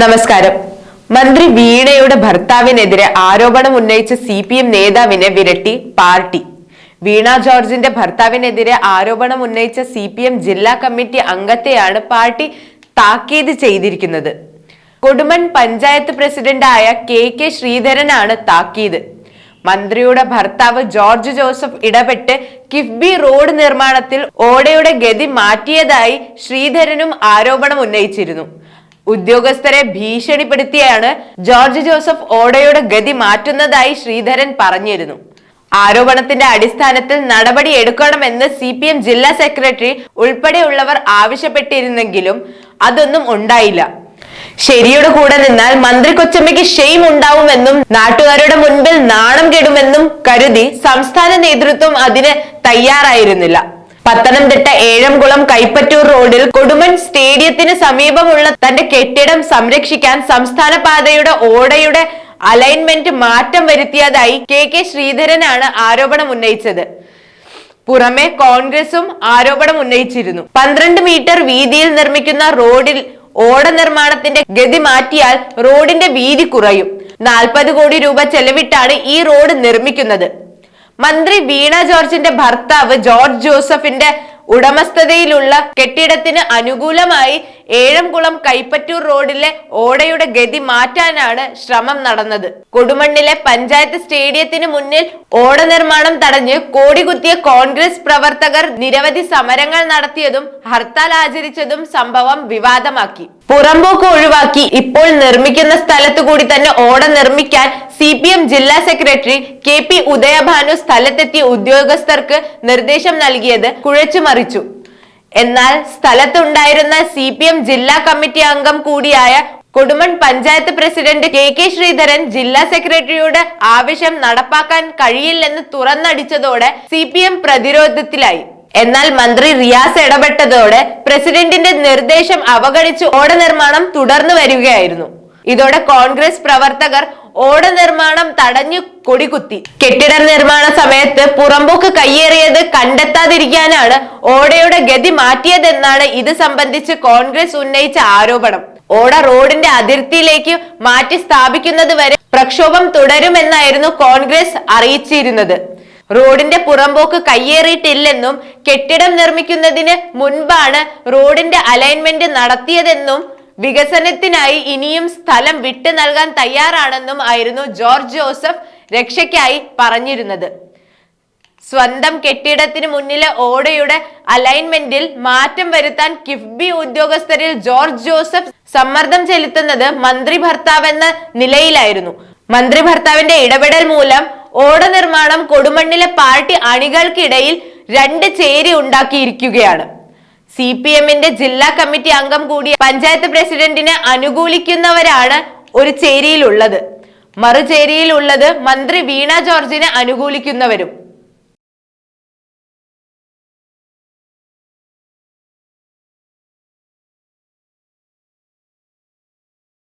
നമസ്കാരം. മന്ത്രി വീണയുടെ ഭർത്താവിനെതിരെ ആരോപണം ഉന്നയിച്ച സി പി എം നേതാവിനെ വിരട്ടി പാർട്ടി. വീണ ജോർജിന്റെ ഭർത്താവിനെതിരെ ആരോപണം ഉന്നയിച്ച സി പി എം ജില്ലാ കമ്മിറ്റി അംഗത്തെയാണ് പാർട്ടി താക്കീത് ചെയ്തിരിക്കുന്നത്. കൊടുമൺ പഞ്ചായത്ത് പ്രസിഡന്റായ കെ കെ ശ്രീധരനാണ് താക്കീത്. മന്ത്രിയുടെ ഭർത്താവ് ജോർജ് ജോസഫ് ഇടപെട്ട് കിഫ്ബി റോഡ് നിർമ്മാണത്തിൽ ഓടയുടെ ഗതി മാറ്റിയതായി ശ്രീധരനും ആരോപണം ഉന്നയിച്ചിരുന്നു. ഉദ്യോഗസ്ഥരെ ഭീഷണിപ്പെടുത്തിയാണ് ജോർജ് ജോസഫ് ഓടയുടെ ഗതി മാറ്റുന്നതായി ശ്രീധരൻ പറഞ്ഞിരുന്നു. ആരോപണത്തിന്റെ അടിസ്ഥാനത്തിൽ നടപടി എടുക്കണമെന്ന് സി പി എം ജില്ലാ സെക്രട്ടറി ഉൾപ്പെടെയുള്ളവർ ആവശ്യപ്പെട്ടിരുന്നെങ്കിലും അതൊന്നും ഉണ്ടായില്ല. ശരിയുടെ കൂടെ നിന്നാൽ മന്ത്രി കൊച്ചമ്മയ്ക്ക് ഷെയിം ഉണ്ടാവുമെന്നും നാട്ടുകാരുടെ മുൻപിൽ നാണം കെടുമെന്നും കരുതി സംസ്ഥാന നേതൃത്വം അതിന് തയ്യാറായിരുന്നില്ല. പത്തനംതിട്ട ഏഴംകുളം കൈപ്പറ്റൂർ റോഡിൽ കൊടുമൻ സ്റ്റേഡിയത്തിന് സമീപമുള്ള തന്റെ കെട്ടിടം സംരക്ഷിക്കാൻ സംസ്ഥാന പാതയുടെ ഓടയുടെ അലൈൻമെന്റ് മാറ്റം വരുത്തിയതായി കെ കെ ശ്രീധരനാണ് ആരോപണം ഉന്നയിച്ചത്. പുറമെ കോൺഗ്രസും ആരോപണം ഉന്നയിച്ചിരുന്നു. പന്ത്രണ്ട് മീറ്റർ വീതിയിൽ നിർമ്മിക്കുന്ന റോഡിൽ ഓട നിർമ്മാണത്തിന്റെ ഗതി മാറ്റിയാൽ റോഡിന്റെ വീതി കുറയും. നാൽപ്പത് കോടി രൂപ ചെലവിട്ടാണ് ഈ റോഡ് നിർമ്മിക്കുന്നത്. മന്ത്രി വീണ ജോർജിന്റെ ഭർത്താവ് ജോർജ് ജോസഫിന്റെ ഉടമസ്ഥതയിലുള്ള കെട്ടിടത്തിന് അനുകൂലമായി ഏഴംകുളം കൈപ്പറ്റൂർ റോഡിലെ ഓടയുടെ ഗതി മാറ്റാനാണ് ശ്രമം നടന്നത്. കൊടുമണ്ണിലെ പഞ്ചായത്ത് സ്റ്റേഡിയത്തിന് മുന്നിൽ ഓട നിർമ്മാണം തടഞ്ഞ് കോടികുത്തിയ കോൺഗ്രസ് പ്രവർത്തകർ നിരവധി സമരങ്ങൾ നടത്തിയതും ഹർത്താൽ ആചരിച്ചതും സംഭവം വിവാദമാക്കി. പുറമ്പോക്ക് ഒഴിവാക്കി ഇപ്പോൾ നിർമ്മിക്കുന്ന സ്ഥലത്ത് കൂടി തന്നെ ഓട നിർമ്മിക്കാൻ സി പി എം ജില്ലാ സെക്രട്ടറി കെ പി ഉദയഭാനു സ്ഥലത്തെത്തിയ ഉദ്യോഗസ്ഥർക്ക് നിർദ്ദേശം നൽകിയത് കുഴച്ചുമറിച്ചു എന്നാൽ സ്ഥലത്തുണ്ടായിരുന്ന സി പി എം ജില്ലാ കമ്മിറ്റി അംഗം കൂടിയായ Kodumon panchayat president K K Sreedharan ജില്ലാ സെക്രട്ടറിയുടെ ആവശ്യം നടപ്പാക്കാൻ കഴിയില്ലെന്ന് തുറന്നടിച്ചതോടെ സി പ്രതിരോധത്തിലായി. എന്നാൽ മന്ത്രി റിയാസ് ഇടപെട്ടതോടെ പ്രസിഡന്റിന്റെ നിർദ്ദേശം അവഗണിച്ച് ഓട നിർമ്മാണം തുടർന്നു വരികയായിരുന്നു. ഇതോടെ കോൺഗ്രസ് പ്രവർത്തകർ ഓട നിർമ്മാണം തടഞ്ഞു കൊടികുത്തി. കെട്ടിട നിർമ്മാണ സമയത്ത് പുറമ്പോക്ക് കയ്യേറിയത് കണ്ടെത്താതിരിക്കാനാണ് ഓടയുടെ ഗതി മാറ്റിയതെന്നാണ് ഇത് സംബന്ധിച്ച് കോൺഗ്രസ് ഉന്നയിച്ച ആരോപണം. ഓട റോഡിന്റെ അതിർത്തിയിലേക്ക് മാറ്റി സ്ഥാപിക്കുന്നത് വരെ പ്രക്ഷോഭം തുടരുമെന്നായിരുന്നു കോൺഗ്രസ് അറിയിച്ചിരുന്നത്. റോഡിന്റെ പുറമ്പോക്ക് കയ്യേറിയിട്ടില്ലെന്നും കെട്ടിടം നിർമ്മിക്കുന്നതിന് മുൻപാണ് റോഡിന്റെ അലൈൻമെന്റ് നടത്തിയതെന്നും വികസനത്തിനായി ഇനിയും സ്ഥലം വിട്ടു നൽകാൻ തയ്യാറാണെന്നും ആയിരുന്നു ജോർജ് ജോസഫ് രക്ഷയ്ക്കായി പറഞ്ഞിരുന്നത്. സ്വന്തം കെട്ടിടത്തിന് മുന്നിലെ ഓടയുടെ അലൈൻമെന്റിൽ മാറ്റം വരുത്താൻ കിഫ്ബി ഉദ്യോഗസ്ഥരിൽ ജോർജ് ജോസഫ് സമ്മർദ്ദം ചെലുത്തുന്നത് മന്ത്രി ഭർത്താവെന്ന നിലയിലായിരുന്നു. മന്ത്രി ഭർത്താവിന്റെ ഇടപെടൽ മൂലം ഓട നിർമ്മാണം കൊടുമണ്ണിലെ പാർട്ടി അണികൾക്കിടയിൽ രണ്ട് ചേരി ഉണ്ടാക്കിയിരിക്കുകയാണ്. സി പി എമ്മിന്റെ ജില്ലാ കമ്മിറ്റി അംഗം കൂടിയ പഞ്ചായത്ത് പ്രസിഡന്റിനെ അനുകൂലിക്കുന്നവരാണ് ഒരു ചേരിയിലുള്ളത്. മറുചേരിയിലുള്ളത് മന്ത്രി വീണ ജോർജിനെ അനുകൂലിക്കുന്നവരും.